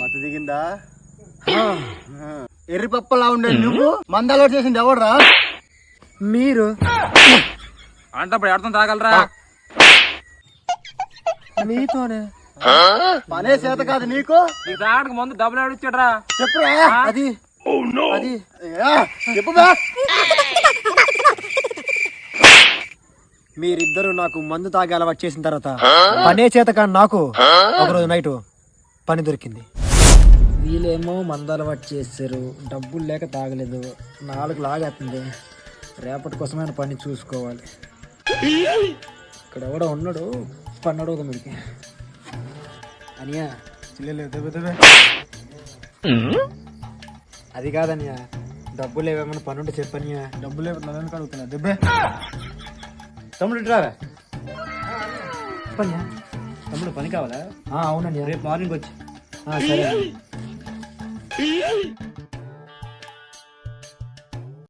మత దిగిందా? ఎర్రి పప్పలా ఉండే నువ్వు? మందాలో చేసింది ఎవడరా? మీరు? అంటే ఇప్పుడు ఎవరితో తాగలరా మీతోనే. పనే చేత కాదు నీకు. నీకు తాగడానికి ముందు డబ్బులు అడిచాడరా చెప్పురా అది. అది. ఏ, చెప్పు బా. మీరిద్దరు నాకు మందు తాగే అలవాటు చేసిన తర్వాత పనే చేత కానీ నాకు ఒకరోజు నైట్ పని దొరికింది. వీళ్ళేమో మందు అలవాటు చేశారు. డబ్బులు లేక తాగలేదు. నాలుగు లాగేస్తుంది రేపటి కోసమైన పని చూసుకోవాలి. ఇక్కడ ఎవడో ఉన్నాడు. పని అడుగుదాం వీడికి. అనియా. అది కాదనియా. డబ్బులు ఏమేమైనా పని ఉంటే చెప్పనియా. డబ్బులు ఎందుకు అడుగుతున్నా దెబ్బే. తమ్ముడు పనియా తమ్ముడు పని కావాలా? అవునండి రేపు మార్నింగ్ వచ్చి. సరే. Hehehe